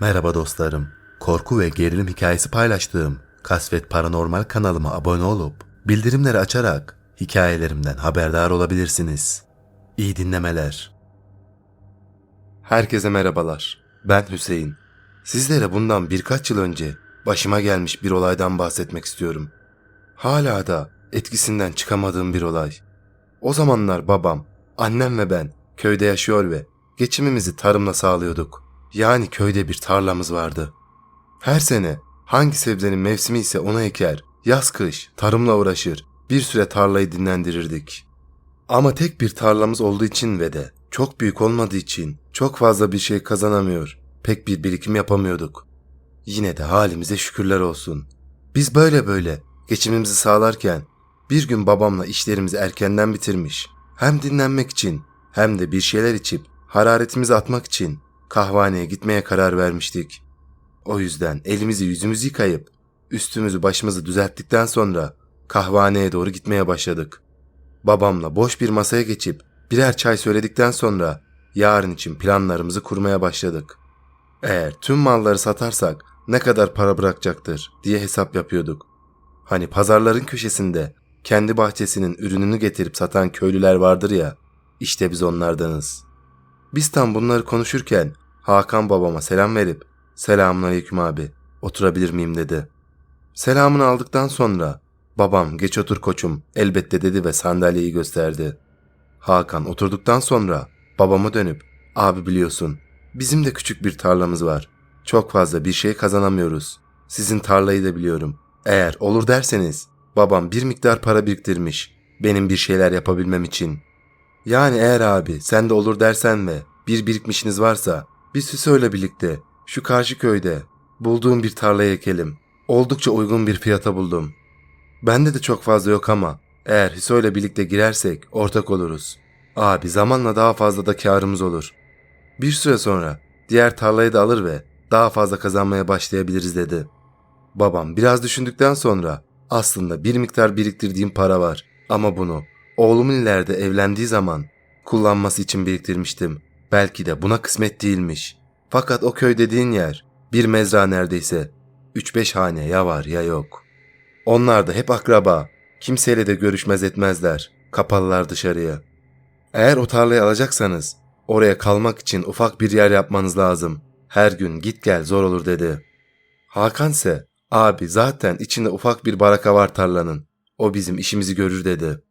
Merhaba dostlarım. Korku ve gerilim hikayesi paylaştığım Kasvet Paranormal kanalıma abone olup bildirimleri açarak hikayelerimden haberdar olabilirsiniz. İyi dinlemeler. Herkese merhabalar. Ben Hüseyin. Sizlere bundan birkaç yıl önce başıma gelmiş bir olaydan bahsetmek istiyorum. Hala da etkisinden çıkamadığım bir olay. O zamanlar babam, annem ve ben köyde yaşıyor ve geçimimizi tarımla sağlıyorduk. Yani köyde bir tarlamız vardı. Her sene hangi sebzenin mevsimi ise onu eker, yaz kış tarımla uğraşır, bir süre tarlayı dinlendirirdik. Ama tek bir tarlamız olduğu için ve de çok büyük olmadığı için çok fazla bir şey kazanamıyor, pek bir birikim yapamıyorduk. Yine de halimize şükürler olsun. Biz böyle böyle geçimimizi sağlarken bir gün babamla işlerimizi erkenden bitirmiş. Hem dinlenmek için hem de bir şeyler içip hararetimizi atmak için kahvaneye gitmeye karar vermiştik. O yüzden elimizi yüzümüzü yıkayıp üstümüzü başımızı düzelttikten sonra kahvaneye doğru gitmeye başladık. Babamla boş bir masaya geçip birer çay söyledikten sonra yarın için planlarımızı kurmaya başladık. Eğer tüm malları satarsak ne kadar para bırakacaktır diye hesap yapıyorduk. Hani pazarların köşesinde kendi bahçesinin ürününü getirip satan köylüler vardır ya, işte biz onlardanız. Biz tam bunları konuşurken Hakan babama selam verip selamun aleyküm abi oturabilir miyim dedi. Selamını aldıktan sonra babam geç otur koçum elbette dedi ve sandalyeyi gösterdi. Hakan oturduktan sonra babama dönüp abi biliyorsun bizim de küçük bir tarlamız var. Çok fazla bir şey kazanamıyoruz. Sizin tarlayı da biliyorum. Eğer olur derseniz babam bir miktar para biriktirmiş benim bir şeyler yapabilmem için. Yani eğer abi sen de olur dersen ve bir birikmişiniz varsa biz Hüso'yla birlikte şu karşı köyde bulduğum bir tarlaya ekelim. Oldukça uygun bir fiyata buldum. Bende de çok fazla yok ama eğer Hüso'yla birlikte girersek ortak oluruz. Abi zamanla daha fazla da karımız olur. Bir süre sonra diğer tarlayı da alır ve daha fazla kazanmaya başlayabiliriz dedi. Babam biraz düşündükten sonra aslında bir miktar biriktirdiğim para var ama bunu oğlumun ileride evlendiği zaman kullanması için biriktirmiştim. Belki de buna kısmet değilmiş. Fakat o köy dediğin yer bir mezra neredeyse. 3-5 hane ya var ya yok. Onlar da hep akraba. Kimseyle de görüşmez etmezler. Kapalılar dışarıya. Eğer o tarlayı alacaksanız oraya kalmak için ufak bir yer yapmanız lazım. Her gün git gel zor olur dedi. Hakan ise abi zaten içinde ufak bir baraka var tarlanın. O bizim işimizi görür dedi.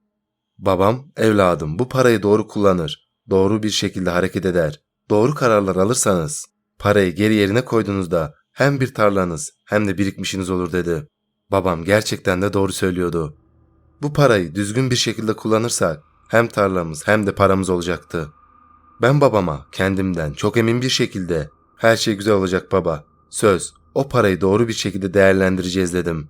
Babam evladım bu parayı doğru kullanır. Doğru bir şekilde hareket eder. Doğru kararlar alırsanız parayı geri yerine koyduğunuzda hem bir tarlanız hem de birikmişiniz olur dedi. Babam gerçekten de doğru söylüyordu. Bu parayı düzgün bir şekilde kullanırsak hem tarlamız hem de paramız olacaktı. Ben babama kendimden çok emin bir şekilde her şey güzel olacak baba. Söz o parayı doğru bir şekilde değerlendireceğiz dedim.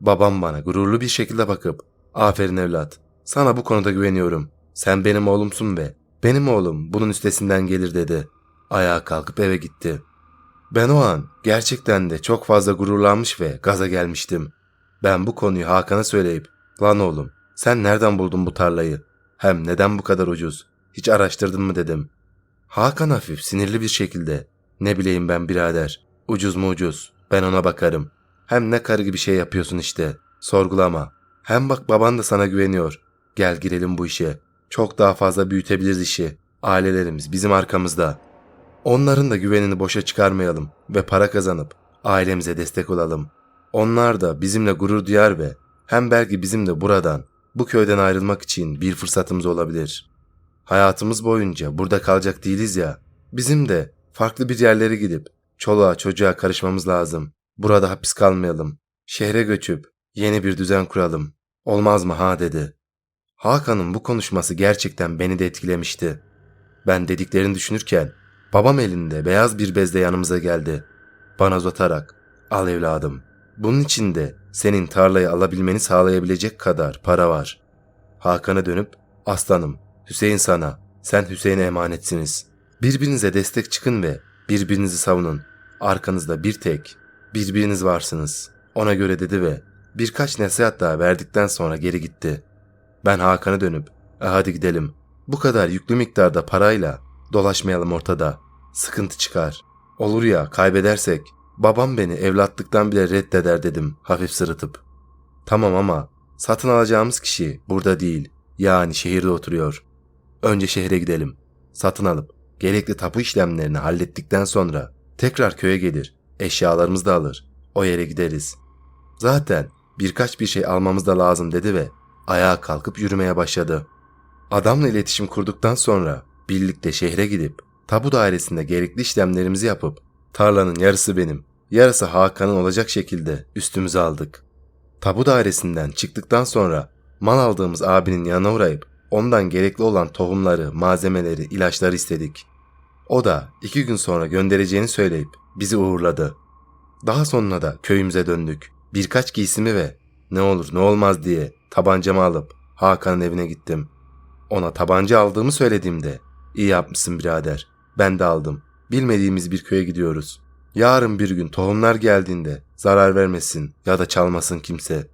Babam bana gururlu bir şekilde bakıp aferin evlat sana bu konuda güveniyorum. Sen benim oğlumsun ve benim oğlum bunun üstesinden gelir dedi. Ayağa kalkıp eve gitti. Ben o an gerçekten de çok fazla gururlanmış ve gaza gelmiştim. Ben bu konuyu Hakan'a söyleyip lan oğlum sen nereden buldun bu tarlayı? Hem neden bu kadar ucuz? Hiç araştırdın mı dedim. Hakan hafif sinirli bir şekilde ne bileyim ben birader ucuz mu ucuz ben ona bakarım. Hem ne karı gibi şey yapıyorsun işte sorgulama. Hem bak baban da sana güveniyor. Gel girelim bu işe. Çok daha fazla büyütebiliriz işi. Ailelerimiz bizim arkamızda. Onların da güvenini boşa çıkarmayalım ve para kazanıp ailemize destek olalım. Onlar da bizimle gurur duyar ve hem belki bizim de buradan, bu köyden ayrılmak için bir fırsatımız olabilir. Hayatımız boyunca burada kalacak değiliz ya. Bizim de farklı bir yerlere gidip çoluğa çocuğa karışmamız lazım. Burada hapis kalmayalım. Şehre göçüp yeni bir düzen kuralım. Olmaz mı ha dedi. Hakan'ın bu konuşması gerçekten beni de etkilemişti. Ben dediklerini düşünürken babam elinde beyaz bir bezle yanımıza geldi. Bana uzatarak al evladım. Bunun içinde senin tarlayı alabilmeni sağlayabilecek kadar para var. Hakan'a dönüp aslanım Hüseyin sana sen Hüseyin'e emanetsiniz. Birbirinize destek çıkın ve birbirinizi savunun. Arkanızda bir tek birbiriniz varsınız. Ona göre dedi ve birkaç nasihat daha verdikten sonra geri gitti. Ben Hakan'a dönüp e hadi gidelim. Bu kadar yüklü miktarda parayla dolaşmayalım ortada. Sıkıntı çıkar. Olur ya kaybedersek babam beni evlatlıktan bile reddeder dedim hafif sırıtıp. Tamam ama satın alacağımız kişi burada değil. Yani şehirde oturuyor. Önce şehre gidelim. Satın alıp gerekli tapu işlemlerini hallettikten sonra tekrar köye gelir. Eşyalarımızı da alır. O yere gideriz. Zaten birkaç bir şey almamız da lazım dedi ve ayağa kalkıp yürümeye başladı. Adamla iletişim kurduktan sonra birlikte şehre gidip tabu dairesinde gerekli işlemlerimizi yapıp tarlanın yarısı benim, yarısı Hakan'ın olacak şekilde üstümüze aldık. Tabu dairesinden çıktıktan sonra mal aldığımız abinin yanına uğrayıp ondan gerekli olan tohumları, malzemeleri, ilaçları istedik. O da iki gün sonra göndereceğini söyleyip bizi uğurladı. Daha sonra da köyümüze döndük. Birkaç giysimi ve ne olur ne olmaz diye tabancamı alıp Hakan'ın evine gittim. Ona tabanca aldığımı söylediğimde iyi yapmışsın birader. Ben de aldım. Bilmediğimiz bir köye gidiyoruz. Yarın bir gün tohumlar geldiğinde zarar vermesin ya da çalmasın kimse.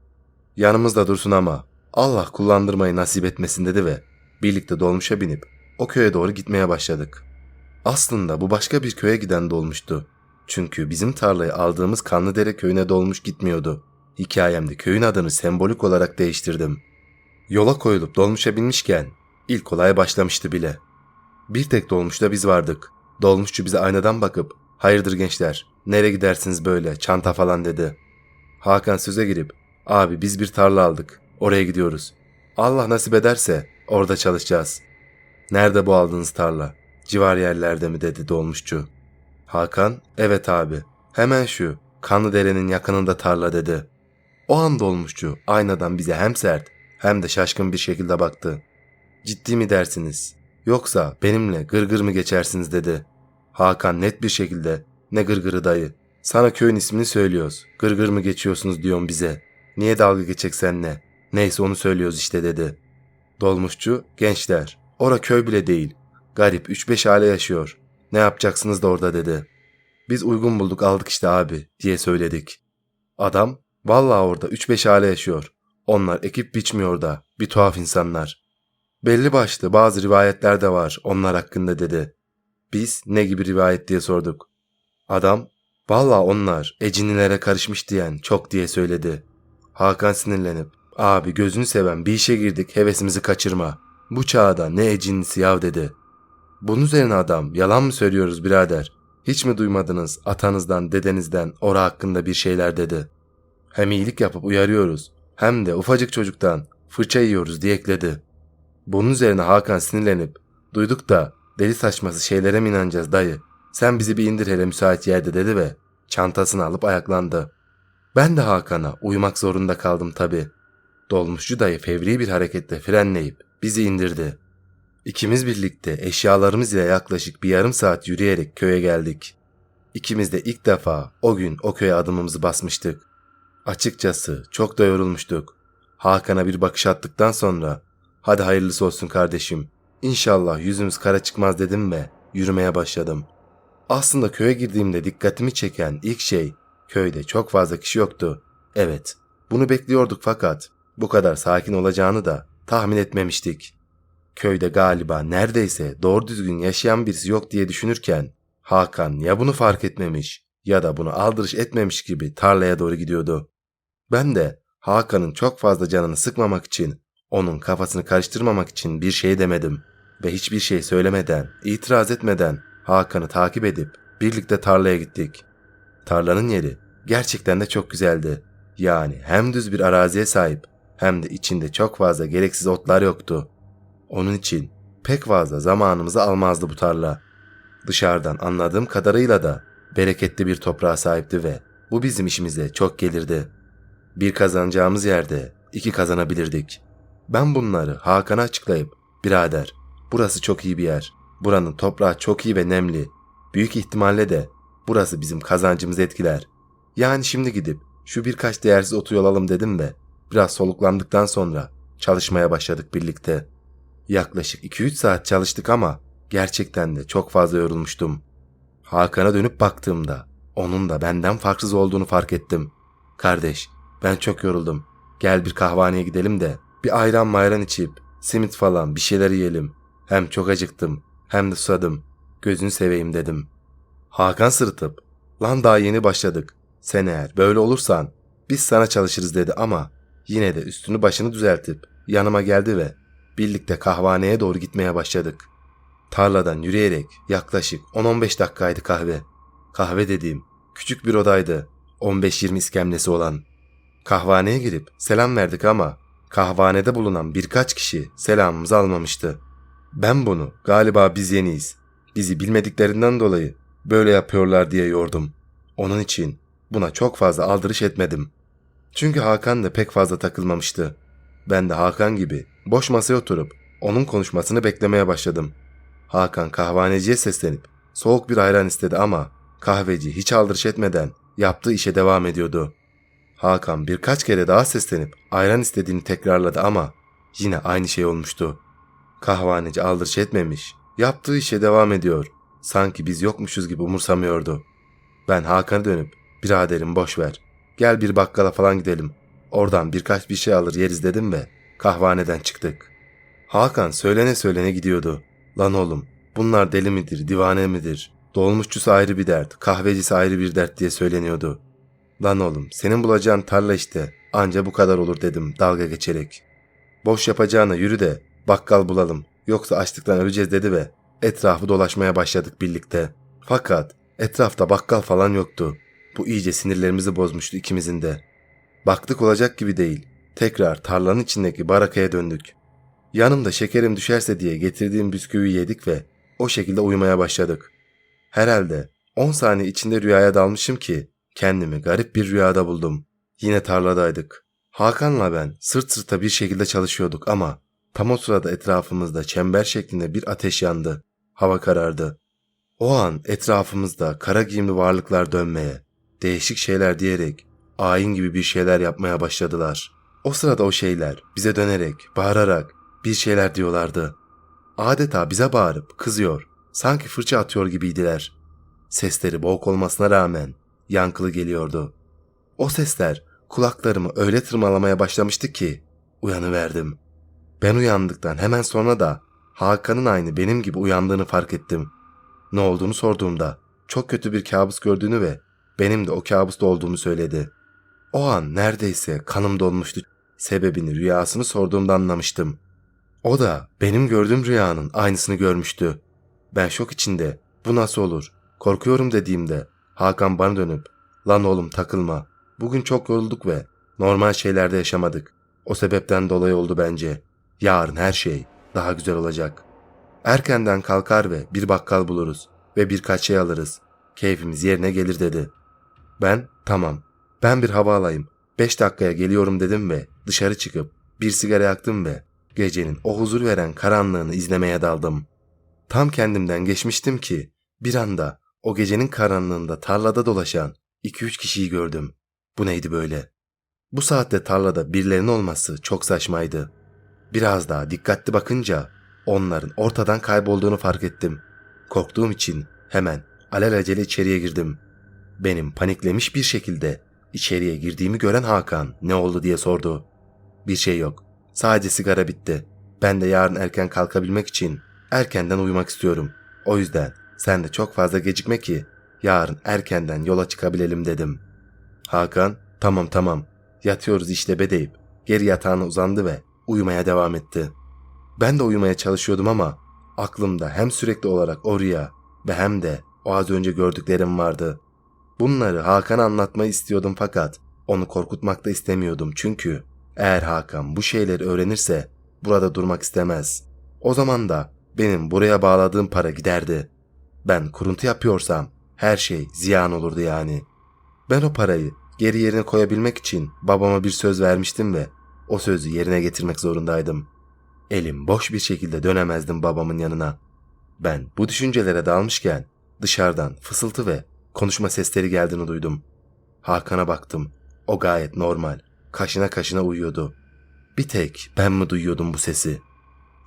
Yanımızda dursun ama Allah kullandırmayı nasip etmesin dedi ve birlikte dolmuşa binip o köye doğru gitmeye başladık. Aslında bu başka bir köye giden dolmuştu. Çünkü bizim tarlayı aldığımız Kanlıdere köyüne dolmuş gitmiyordu. Hikayemde köyün adını sembolik olarak değiştirdim. Yola koyulup dolmuşa binmişken ilk olay başlamıştı bile. Bir tek dolmuşta biz vardık. Dolmuşçu bize aynadan bakıp hayırdır gençler nereye gidersiniz böyle çanta falan dedi. Hakan söze girip abi biz bir tarla aldık oraya gidiyoruz. Allah nasip ederse orada çalışacağız. Nerede bu aldığınız tarla? Civar yerlerde mi dedi dolmuşçu. Hakan evet abi hemen şu Kanlıdere'nin yakınında tarla dedi. O an dolmuşçu aynadan bize hem sert hem de şaşkın bir şekilde baktı. Ciddi mi dersiniz? Yoksa benimle gırgır mı geçersiniz dedi. Hakan net bir şekilde ne gırgırı dayı. Sana köyün ismini söylüyoruz. Gırgır mı geçiyorsunuz diyorsun bize. Niye dalga geçecek seninle? Neyse onu söylüyoruz işte dedi. Dolmuşçu gençler. Ora köy bile değil. Garip 3-5 aile yaşıyor. Ne yapacaksınız da orada dedi. Biz uygun bulduk aldık işte abi diye söyledik. Adam vallahi orada 3-5 aile yaşıyor. Onlar ekip biçmiyor da bir tuhaf insanlar. Belli başlı bazı rivayetler de var onlar hakkında dedi. Biz ne gibi rivayet diye sorduk. Adam vallahi onlar ecinilere karışmış diyen çok diye söyledi. Hakan sinirlenip abi gözünü seven bir işe girdik hevesimizi kaçırma. Bu çağda ne ecinlisi yav dedi. Bunun üzerine adam yalan mı söylüyoruz birader? Hiç mi duymadınız atanızdan dedenizden ora hakkında bir şeyler dedi. Hem iyilik yapıp uyarıyoruz hem de ufacık çocuktan fırça yiyoruz diye ekledi. Bunun üzerine Hakan sinirlenip duyduk da deli saçması şeylere mi inanacağız dayı? Sen bizi bir indir hele müsait yerde dedi ve çantasını alıp ayaklandı. Ben de Hakan'a uymak zorunda kaldım tabi. Dolmuşçu dayı fevri bir hareketle frenleyip bizi indirdi. İkimiz birlikte eşyalarımız ile yaklaşık bir yarım saat yürüyerek köye geldik. İkimiz de ilk defa o gün o köye adımımızı basmıştık. Açıkçası çok da yorulmuştuk. Hakan'a bir bakış attıktan sonra hadi hayırlısı olsun kardeşim. İnşallah yüzümüz kara çıkmaz dedim ve yürümeye başladım. Aslında köye girdiğimde dikkatimi çeken ilk şey köyde çok fazla kişi yoktu. Evet bunu bekliyorduk fakat bu kadar sakin olacağını da tahmin etmemiştik. Köyde galiba neredeyse doğru düzgün yaşayan birisi yok diye düşünürken Hakan ya bunu fark etmemiş ya da bunu aldırış etmemiş gibi tarlaya doğru gidiyordu. Ben de Hakan'ın çok fazla canını sıkmamak için, onun kafasını karıştırmamak için bir şey demedim ve hiçbir şey söylemeden, itiraz etmeden Hakan'ı takip edip birlikte tarlaya gittik. Tarlanın yeri gerçekten de çok güzeldi. Yani hem düz bir araziye sahip hem de içinde çok fazla gereksiz otlar yoktu. Onun için pek fazla zamanımızı almazdı bu tarla. Dışarıdan anladığım kadarıyla da bereketli bir toprağa sahipti ve bu bizim işimize çok gelirdi. Bir kazanacağımız yerde iki kazanabilirdik. Ben bunları Hakan'a açıklayıp birader burası çok iyi bir yer. Buranın toprağı çok iyi ve nemli. Büyük ihtimalle de burası bizim kazancımızı etkiler. Yani şimdi gidip şu birkaç değersiz otu yol alalım dedim ve biraz soluklandıktan sonra çalışmaya başladık birlikte. Yaklaşık 2-3 saat çalıştık ama gerçekten de çok fazla yorulmuştum. Hakan'a dönüp baktığımda onun da benden farksız olduğunu fark ettim. Kardeş ben çok yoruldum. Gel bir kahvaneye gidelim de bir ayran mayran içip simit falan bir şeyler yiyelim. Hem çok acıktım hem de susadım. Gözünü seveyim dedim. Hakan sırıtıp lan daha yeni başladık. Sen eğer böyle olursan biz sana çalışırız dedi ama yine de üstünü başını düzeltip yanıma geldi ve birlikte kahvaneye doğru gitmeye başladık. Tarladan yürüyerek yaklaşık 10-15 dakikaydı kahve. Kahve dediğim küçük bir odaydı. 15-20 iskemlesi olan. Kahvaneye girip selam verdik ama kahvanede bulunan birkaç kişi selamımızı almamıştı. Ben bunu galiba biz yeniyiz. Bizi bilmediklerinden dolayı böyle yapıyorlar diye yordum. Onun için buna çok fazla aldırış etmedim. Çünkü Hakan da pek fazla takılmamıştı. Ben de Hakan gibi boş masaya oturup onun konuşmasını beklemeye başladım. Hakan kahvaneciye seslenip soğuk bir ayran istedi ama kahveci hiç aldırış etmeden yaptığı işe devam ediyordu. Hakan birkaç kere daha seslenip ayran istediğini tekrarladı ama yine aynı şey olmuştu. Kahvaneci aldırış etmemiş, yaptığı işe devam ediyor. Sanki biz yokmuşuz gibi umursamıyordu. Ben Hakan'a dönüp biraderim boş ver. Gel bir bakkala falan gidelim. Oradan birkaç bir şey alır yeriz dedim ve kahvaneden çıktık. Hakan söylene söylene gidiyordu. Lan oğlum bunlar deli midir, divane midir? Dolmuşçusu ayrı bir dert, kahvecisi ayrı bir dert diye söyleniyordu. Lan oğlum senin bulacağın tarla işte anca bu kadar olur dedim dalga geçerek. Boş yapacağına yürü de bakkal bulalım yoksa açlıktan öleceğiz dedi ve etrafı dolaşmaya başladık birlikte. Fakat etrafta bakkal falan yoktu. Bu iyice sinirlerimizi bozmuştu ikimizin de. Baktık olacak gibi değil. Tekrar tarlanın içindeki barakaya döndük. Yanımda şekerim düşerse diye getirdiğim bisküviyi yedik ve o şekilde uyumaya başladık. Herhalde 10 saniye içinde rüyaya dalmışım ki kendimi garip bir rüyada buldum. Yine tarladaydık. Hakan'la ben sırt sırta bir şekilde çalışıyorduk ama tam o sırada etrafımızda çember şeklinde bir ateş yandı. Hava karardı. O an etrafımızda kara giyimli varlıklar dönmeye, değişik şeyler diyerek ayin gibi bir şeyler yapmaya başladılar. O sırada o şeyler bize dönerek, bağırarak bir şeyler diyorlardı. Adeta bize bağırıp kızıyor, sanki fırça atıyor gibiydiler. Sesleri boğuk olmasına rağmen yankılı geliyordu. O sesler kulaklarımı öyle tırmalamaya başlamıştı ki uyanıverdim. Ben uyandıktan hemen sonra da Hakan'ın aynı benim gibi uyandığını fark ettim. Ne olduğunu sorduğumda çok kötü bir kabus gördüğünü ve benim de o kabusta olduğumu söyledi. O an neredeyse kanım dolmuştu. Sebebini rüyasını sorduğumda anlamıştım. O da benim gördüğüm rüyanın aynısını görmüştü. Ben şok içinde bu nasıl olur korkuyorum dediğimde Hakan bana dönüp lan oğlum takılma bugün çok yorulduk ve normal şeylerde yaşamadık. O sebepten dolayı oldu bence. Yarın her şey daha güzel olacak. Erkenden kalkar ve bir bakkal buluruz ve birkaç şey alırız. Keyfimiz yerine gelir dedi. Ben tamam ben bir hava alayım. Beş dakikaya geliyorum dedim ve dışarı çıkıp bir sigara yaktım ve gecenin o huzur veren karanlığını izlemeye daldım. Tam kendimden geçmiştim ki bir anda o gecenin karanlığında tarlada dolaşan iki üç kişiyi gördüm. Bu neydi böyle? Bu saatte tarlada birilerinin olması çok saçmaydı. Biraz daha dikkatli bakınca onların ortadan kaybolduğunu fark ettim. Korktuğum için hemen alelacele içeriye girdim. Benim paniklemiş bir şekilde içeriye girdiğimi gören Hakan ne oldu diye sordu. Bir şey yok. Sadece sigara bitti. Ben de yarın erken kalkabilmek için erkenden uyumak istiyorum. O yüzden sen de çok fazla gecikme ki yarın erkenden yola çıkabilelim dedim. Hakan tamam tamam yatıyoruz işte be deyip geri yatağına uzandı ve uyumaya devam etti. Ben de uyumaya çalışıyordum ama aklımda hem sürekli olarak o rüya ve hem de o az önce gördüklerim vardı. Bunları Hakan'a anlatmayı istiyordum fakat onu korkutmak da istemiyordum çünkü eğer Hakan bu şeyleri öğrenirse burada durmak istemez. O zaman da benim buraya bağladığım para giderdi. Ben kuruntu yapıyorsam her şey ziyan olurdu yani. Ben o parayı geri yerine koyabilmek için babama bir söz vermiştim ve o sözü yerine getirmek zorundaydım. Elim boş bir şekilde dönemezdim babamın yanına. Ben bu düşüncelere dalmışken dışarıdan fısıltı ve konuşma sesleri geldiğini duydum. Hakan'a baktım. O gayet normal. Kaşına kaşına uyuyordu. Bir tek ben mi duyuyordum bu sesi?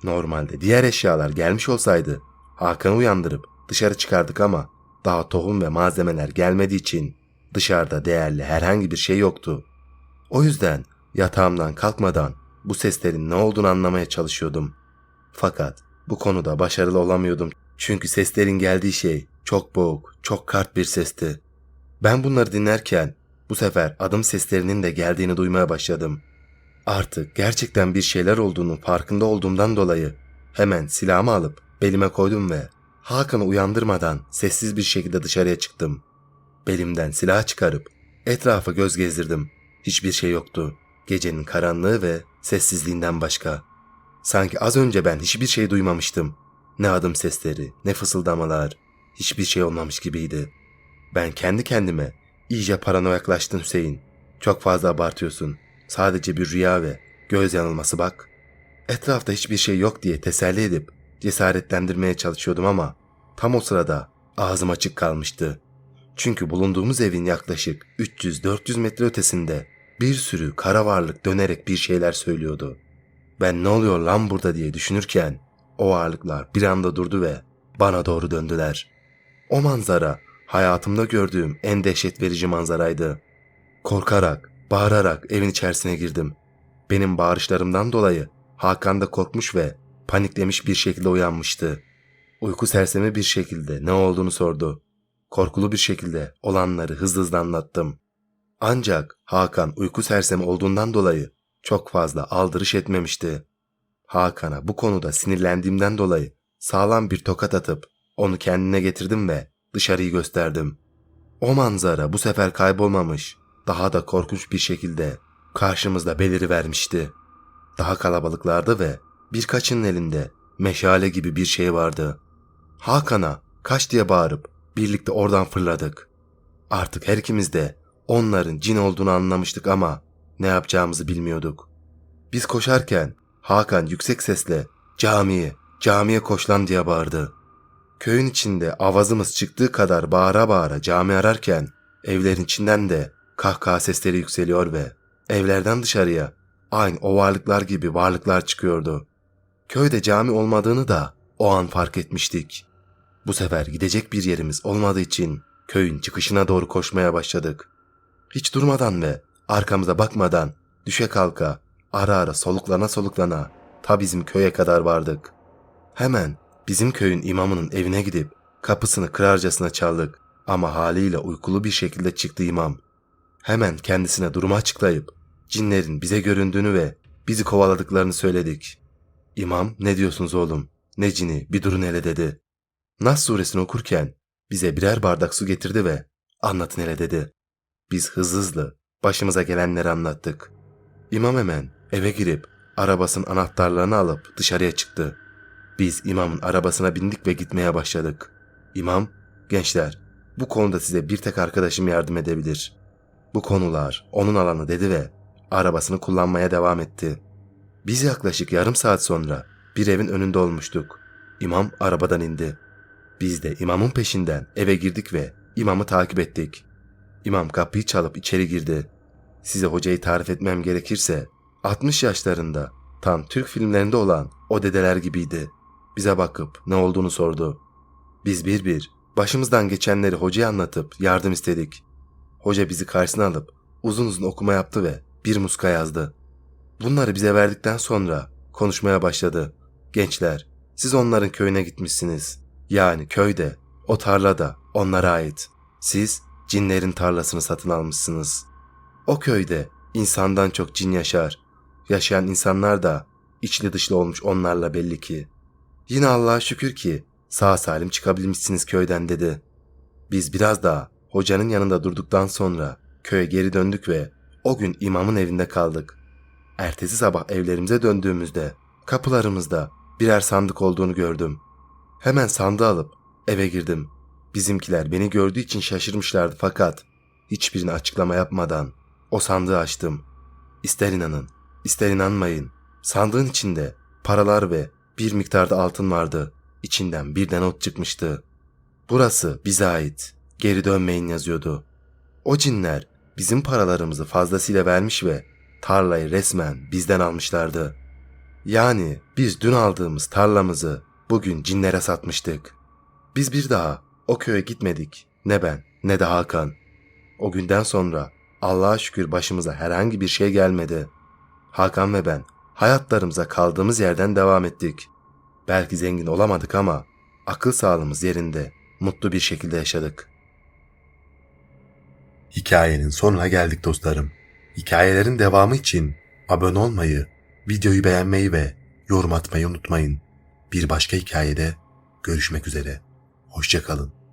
Normalde diğer eşyalar gelmiş olsaydı Hakan'ı uyandırıp dışarı çıkardık ama daha tohum ve malzemeler gelmediği için dışarıda değerli herhangi bir şey yoktu. O yüzden yatağımdan kalkmadan bu seslerin ne olduğunu anlamaya çalışıyordum. Fakat bu konuda başarılı olamıyordum çünkü seslerin geldiği şey Çok boğuk, çok kart bir sesti. Ben bunları dinlerken bu sefer adım seslerinin de geldiğini duymaya başladım. Artık gerçekten bir şeyler olduğunu farkında olduğumdan dolayı hemen silahımı alıp belime koydum ve Hakan'ı uyandırmadan sessiz bir şekilde dışarıya çıktım. Belimden silah çıkarıp etrafa göz gezdirdim. Hiçbir şey yoktu. Gecenin karanlığı ve sessizliğinden başka. Sanki az önce ben hiçbir şey duymamıştım. Ne adım sesleri, ne fısıldamalar. Hiçbir şey olmamış gibiydi. Ben kendi kendime iyice paranoyaklaştın Hüseyin. Çok fazla abartıyorsun. Sadece bir rüya ve göz yanılması bak. Etrafta hiçbir şey yok diye teselli edip cesaretlendirmeye çalışıyordum ama tam o sırada ağzım açık kalmıştı. Çünkü bulunduğumuz evin yaklaşık 300-400 metre ötesinde bir sürü kara varlık dönerek bir şeyler söylüyordu. Ben ne oluyor lan burada diye düşünürken o varlıklar bir anda durdu ve bana doğru döndüler. O manzara hayatımda gördüğüm en dehşet verici manzaraydı. Korkarak, bağırarak evin içerisine girdim. Benim bağırışlarımdan dolayı Hakan da korkmuş ve paniklemiş bir şekilde uyanmıştı. Uyku sersemi bir şekilde ne olduğunu sordu. Korkulu bir şekilde olanları hızlı hızlı anlattım. Ancak Hakan uyku sersemi olduğundan dolayı çok fazla aldırış etmemişti. Hakan'a bu konuda sinirlendiğimden dolayı sağlam bir tokat atıp onu kendine getirdim ve dışarıyı gösterdim. O manzara bu sefer kaybolmamış, daha da korkunç bir şekilde karşımızda beliri vermişti. Daha kalabalıklardı ve birkaçının elinde meşale gibi bir şey vardı. Hakan'a kaç diye bağırıp birlikte oradan fırladık. Artık her ikimiz de onların cin olduğunu anlamıştık ama ne yapacağımızı bilmiyorduk. Biz koşarken Hakan yüksek sesle camiye, camiye koş lan diye bağırdı. Köyün içinde avazımız çıktığı kadar bağıra bağıra cami ararken evlerin içinden de kahkaha sesleri yükseliyor ve evlerden dışarıya aynı o varlıklar gibi varlıklar çıkıyordu. Köyde cami olmadığını da o an fark etmiştik. Bu sefer gidecek bir yerimiz olmadığı için köyün çıkışına doğru koşmaya başladık. Hiç durmadan ve arkamıza bakmadan düşe kalka ara ara soluklana soluklana ta bizim köye kadar vardık. Hemen bizim köyün imamının evine gidip kapısını kırarcasına çaldık ama haliyle uykulu bir şekilde çıktı imam. Hemen kendisine durumu açıklayıp cinlerin bize göründüğünü ve bizi kovaladıklarını söyledik. İmam ne diyorsunuz oğlum? Ne cini bir durun hele dedi. Nas suresini okurken bize birer bardak su getirdi ve anlatın hele dedi. Biz hızlı hızlı başımıza gelenleri anlattık. İmam hemen eve girip arabasının anahtarlarını alıp dışarıya çıktı. Biz imamın arabasına bindik ve gitmeye başladık. İmam, gençler bu konuda size bir tek arkadaşım yardım edebilir. Bu konular onun alanı dedi ve arabasını kullanmaya devam etti. Biz yaklaşık yarım saat sonra bir evin önünde olmuştuk. İmam arabadan indi. Biz de imamın peşinden eve girdik ve imamı takip ettik. İmam kapıyı çalıp içeri girdi. Size hocayı tarif etmem gerekirse 60 yaşlarında tam Türk filmlerinde olan o dedeler gibiydi. Bize bakıp ne olduğunu sordu. Biz bir bir başımızdan geçenleri hocaya anlatıp yardım istedik. Hoca bizi karşısına alıp uzun uzun okuma yaptı ve bir muska yazdı. Bunları bize verdikten sonra konuşmaya başladı. Gençler, siz onların köyüne gitmişsiniz. Yani köyde, o tarlada onlara ait. Siz cinlerin tarlasını satın almışsınız. O köyde insandan çok cin yaşar. Yaşayan insanlar da içli dışlı olmuş onlarla belli ki. Yine Allah'a şükür ki sağ salim çıkabilmişsiniz köyden dedi. Biz biraz daha hocanın yanında durduktan sonra köye geri döndük ve o gün imamın evinde kaldık. Ertesi sabah evlerimize döndüğümüzde kapılarımızda birer sandık olduğunu gördüm. Hemen sandığı alıp eve girdim. Bizimkiler beni gördüğü için şaşırmışlardı fakat hiçbirine açıklama yapmadan o sandığı açtım. İster inanın, ister inanmayın. Sandığın içinde paralar ve bir miktarda altın vardı. İçinden bir de not çıkmıştı. Burası bize ait. Geri dönmeyin yazıyordu. O cinler bizim paralarımızı fazlasıyla vermiş ve tarlayı resmen bizden almışlardı. Yani biz dün aldığımız tarlamızı bugün cinlere satmıştık. Biz bir daha o köye gitmedik. Ne ben ne de Hakan. O günden sonra Allah'a şükür başımıza herhangi bir şey gelmedi. Hakan ve ben hayatlarımıza kaldığımız yerden devam ettik. Belki zengin olamadık ama akıl sağlığımız yerinde, mutlu bir şekilde yaşadık. Hikayenin sonuna geldik dostlarım. Hikayelerin devamı için abone olmayı, videoyu beğenmeyi ve yorum atmayı unutmayın. Bir başka hikayede görüşmek üzere. Hoşçakalın.